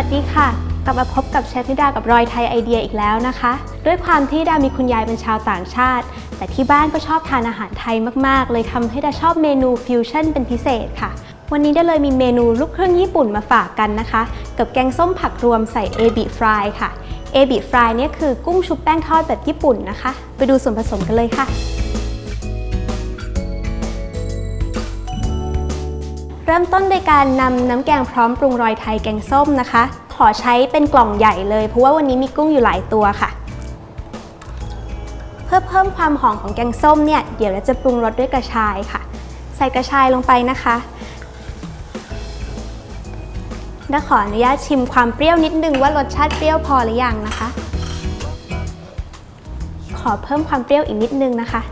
วัสดีค่ะ กลับมาพบกับเชฟนิดากับรอยไทยไอเดียอีกแล้วนะคะ ด้วยความที่ดามีคุณยายเป็นชาวต่างชาติ แต่ที่บ้านก็ชอบทานอาหารไทยมาก ๆ เลยทำให้ดาชอบเมนูฟิวชั่นเป็นพิเศษค่ะ วันนี้ได้เลยมีเมนูลูกเครึ่องญี่ปุ่นมาฝากกันนะคะ กับแกงส้มผักรวมใส่เอบิฟรายค่ะเอบิฟรายเนี่ยคือกุ้งชุบแป้งทอดแบบญี่ปุ่นนะคะ ไปดูส่วนผสมกันเลยค่ะ เริ่มต้นโดยการนำน้ำแกงพร้อมปรุงรอยไทยแกงส้มนะคะ ขอใช้เป็นกล่องใหญ่เลย เพราะว่าวันนี้มีกุ้งอยู่หลายตัวค่ะ เพื่อเพิ่มความหอมของแกงส้มเนี่ยเดี๋ยวเราจะปรุงรสด้วยกระชายค่ะ ใส่กระชายลงไปนะคะและขออนุญาตชิมความเปรี้ยวนิดนึงว่ารสชาติเปรี้ยวพอหรือยังนะคะ ขอเพิ่มความเปรี้ยวอีกนิดนึงนะคะ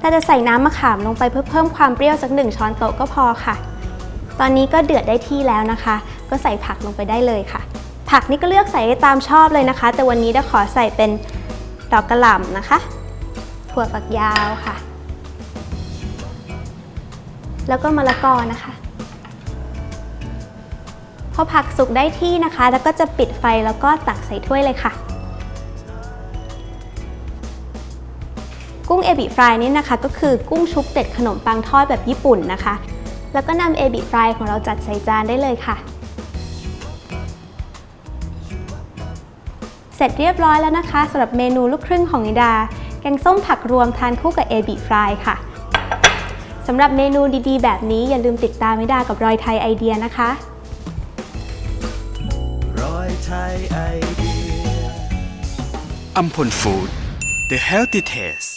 ถ้าจะใส่น้ำมะขามลงไปเพื่อเพิ่มความเปรี้ยวสักหนึ่งช้อนโต๊ะก็พอค่ะ ตอนนี้ก็เดือดได้ที่แล้วนะคะ ก็ใส่ผักลงไปได้เลยค่ะ ผักนี่ก็เลือกใส่ได้ตามชอบเลยนะคะ แต่วันนี้จะขอใส่เป็นดอกกระหล่ำนะคะ ถั่วฝักยาวค่ะ แล้วก็มะละกอนะคะพอผักสุกได้ที่นะคะ แล้วก็จะปิดไฟแล้วก็ตักใส่ถ้วยเลยค่ะ กุ้งเอบิฟรายนี่นะคะ ก็คือกุ้งชุบเด็ดขนมปังทอดแบบญี่ปุ่นนะคะ แล้วก็นำเอบิฟรายของเราจัดใส่จานได้เลยค่ะ เสร็จเรียบร้อยแล้วนะคะสำหรับเมนูลูกครึ่งของนิดา แกงส้มผักรวมทานคู่กับเอบิฟรายค่ะสำหรับเมนูดีๆ แบบนี้อย่าลืมติดตามนิดากับรอยไทยไอเดียนะคะรอยไทยไอเดียอัมพลฟู้ด The Healthy Taste